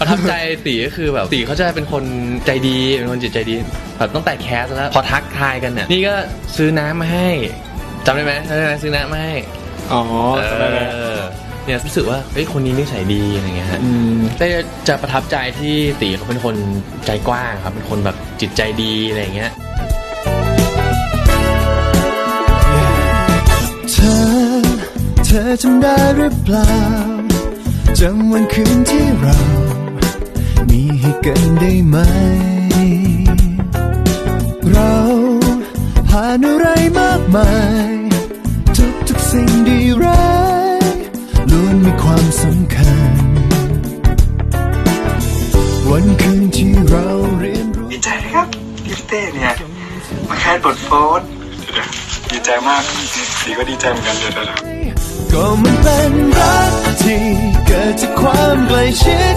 ประทับใจตีก็คือแบบตีเขาจะเป็นคนใจดีเป็นคนจิตใจดีแบบตั้งแต่แคสแล้วพอทักทายกันเนี่ยนี่ก็ซื้อน้ำมาให้จำได้ไหมจำได้ไหมซื้อน้ำมาให้อ๋อเอจำได้แล้วอเนี่ยรู้สึกว่าเฮ้ยคนนี้นิสัยดีอะไรเงี้ยฮะอืมแต่จะประทับใจที่ตีเขาเป็นคนใจกว้างครับเป็นคนแบบจิตใจดีอะไรเงี้ยเธอเธอจำได้หรือเปล่าจำวันคืนที่เรามีให้ กันได้ไหม เราผ่านอะไรมากมาย ทุกทุกๆสิ่งดีร้ายล้วนมีความสำคัญ วันคืนที่เราเรียนรู้ดีใจครับที่พี่เต้เนี่ยมาแคสบทโฟนเดี๋ยวดีใจมากดีก็ดีใจเหมือนกันเดี๋ยวเดี๋ยวเดี๋ยวก็มันเป็นรักที่เกิดจากความใกล้ชิด